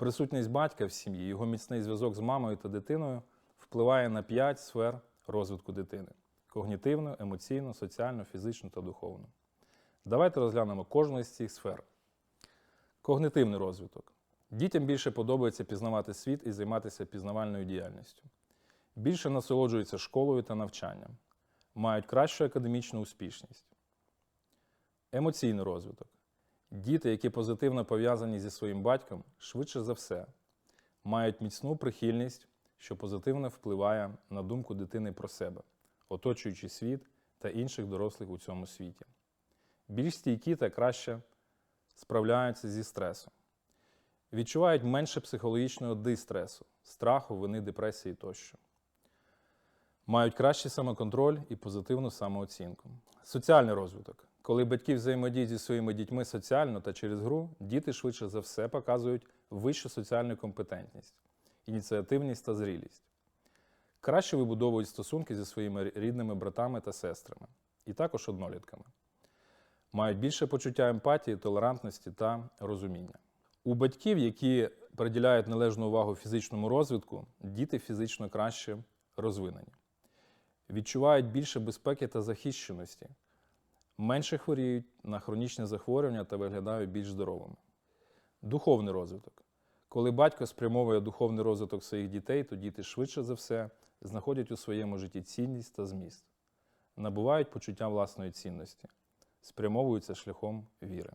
Присутність батька в сім'ї, його міцний зв'язок з мамою та дитиною впливає на п'ять сфер розвитку дитини: когнітивну, емоційну, соціальну, фізичну та духовну. Давайте розглянемо кожну з цих сфер. Когнитивний розвиток. Дітям більше подобається пізнавати світ і займатися пізнавальною діяльністю. Більше насолоджуються школою та навчанням, мають кращу академічну успішність. Емоційний розвиток. Діти, які позитивно пов'язані зі своїм батьком, швидше за все, мають міцну прихильність, що позитивно впливає на думку дитини про себе, оточуючий світ та інших дорослих у цьому світі. Більш стійкі та краще справляються зі стресом. Відчувають менше психологічного дистресу, страху, вини, депресії тощо. Мають кращий самоконтроль і позитивну самооцінку. Соціальний розвиток. Коли батьки взаємодіють зі своїми дітьми соціально та через гру, діти швидше за все показують вищу соціальну компетентність, ініціативність та зрілість. Краще вибудовують стосунки зі своїми рідними братами та сестрами, і також однолітками. Мають більше почуття емпатії, толерантності та розуміння. У батьків, які приділяють належну увагу фізичному розвитку, діти фізично краще розвинені, відчувають більше безпеки та захищеності, менше хворіють на хронічні захворювання та виглядають більш здоровими. Духовний розвиток. Коли батько спрямовує духовний розвиток своїх дітей, то діти швидше за все знаходять у своєму житті цінність та зміст, набувають почуття власної цінності, спрямовуються шляхом віри.